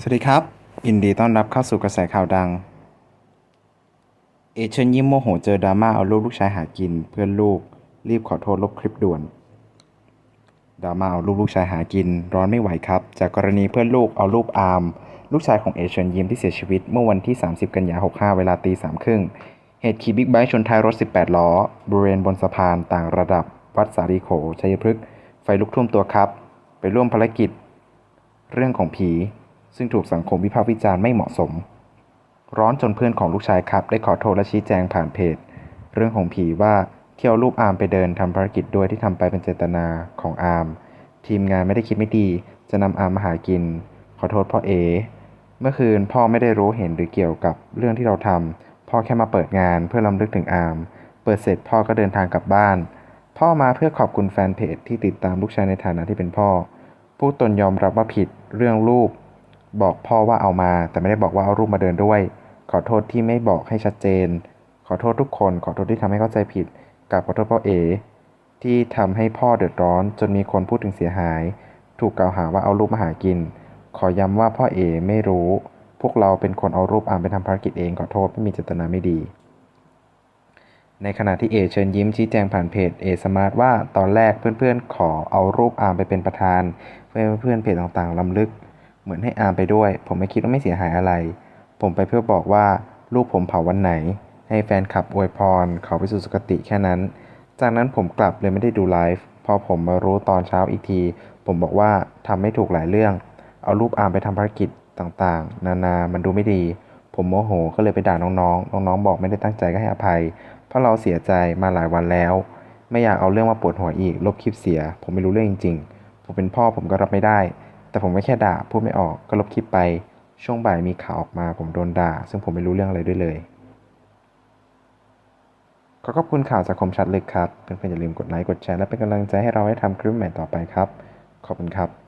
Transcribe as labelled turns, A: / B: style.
A: สวัสดีครับ ยินดีต้อนรับเข้าสู่กระแสข่าวดัง เอเชิญยิ้มโมโหเจอดราม่าเอารูปลูกชายหากิน เพื่อนลูก รีบขอโทษลบคลิปด่วนดราม่าเอารูปลูกชายหากิน ร้อนไม่ไหวครับ จากกรณีเพื่อนลูกเอารูปอาร์มลูกชายของเอเชิญยิ้มที่เสียชีวิตเมื่อวันที่ 30 กันยายน65 เวลาตีสามครึ่งเหตุขี่บิ๊กไบค์ชนท้ายรถ 18 ล้อบริเวณบนสะพานต่างระดับ วัดสารีโขชัยพฤกษ์ไฟลุกท่วมตัวครับ ไปร่วมภารกิจ เรื่องของผี ซึ่งถูกสังคมวิพากษ์วิจารณ์ไม่เหมาะสม ร้อนจนเพื่อนของลูกชายครับ ได้ขอโทษและชี้แจงผ่านเพจ เรื่องของผีว่าเที่ยวรูปอาร์มไปเดินทำภารกิจด้วยที่ทำไปเป็นเจตนาของอาร์มทีมงานไม่ได้คิดไม่ดี จะนำอาร์มมาหากิน ขอโทษพ่อเอ เมื่อคืนพ่อไม่ได้รู้เห็นหรือเกี่ยวกับเรื่องที่เราทำพ่อแค่มาเปิดงานเพื่อลำลึกถึงอาร์มเปิดเสร็จพ่อก็เดินทางกลับบ้าน พ่อมาเพื่อขอบคุณแฟนเพจที่ติดตามลูกชายในฐานะที่เป็นพ่อ ผู้ตนยอมรับว่าผิดเรื่องรูป บอกพ่อว่าเอามา แต่ไม่ได้บอกว่าเอารูปมาเดินด้วย ขอโทษที่ไม่บอกให้ชัดเจน ขอโทษทุกคน ขอโทษที่ทำให้เข้าใจผิดกับขอโทษพ่อเอที่ทำให้พ่อเดือดร้อน จนมีคนพูดถึงเสียหาย ถูกกล่าวหาว่าเอารูปมาหากิน ขอย้ำว่าพ่อเอไม่รู้ พวกเราเป็นคนเอารูปอาร์มไปทำภารกิจเองขอโทษไม่มีเจตนาไม่ดี ในขณะที่เอเชิญยิ้มชี้แจงผ่านเพจเอสมาร์ทว่าตอนแรกเพื่อนๆ ขอเอารูปอาร์มไปเป็นประธาน เพื่อให้เพื่อนๆเพจต่างๆล้ำลึก เหมือนให้อาร์มไปด้วย ผมไม่คิดว่าไม่เสียหายอะไร ผมไปเพื่อบอกว่าลูกผมเผาวันไหน ให้แฟนคลับอวยพรเขาไปสู่สุคติแค่นั้น จากนั้นผมกลับเลยไม่ได้ดูไลฟ์พอผมมารู้ตอนเช้าอีกที ผมบอกว่าทำไม่ถูกหลายเรื่อง เอารูปอาร์มไปทำภารกิจต่างๆ นานา มันดูไม่ดี ผมโมโหก็เลยไปด่าน้องๆ น้องๆ บอกไม่ได้ตั้งใจก็ให้อภัย เพราะเราเสียใจมาหลายวันแล้ว ไม่อยากเอาเรื่องมาปวดหัวอีก ลบคลิปเสีย ผมไม่รู้เรื่องจริงๆ ผมเป็นพ่อผมก็รับไม่ได้ แต่ผมไม่แค่ด่าพูดไม่ออกก็ลบคลิปไป ช่วงบ่ายมีข่าวออกมาผมโดนด่า ซึ่งผมไม่รู้เรื่องอะไรด้วยเลย ขอขอบคุณข่าวจากคมชัดลึกครับ เพื่อนๆอย่าลืมกดไลค์กดแชร์และเป็นกำลังใจให้เราได้ทำคลิปใหม่ต่อไปครับ ขอบคุณครับ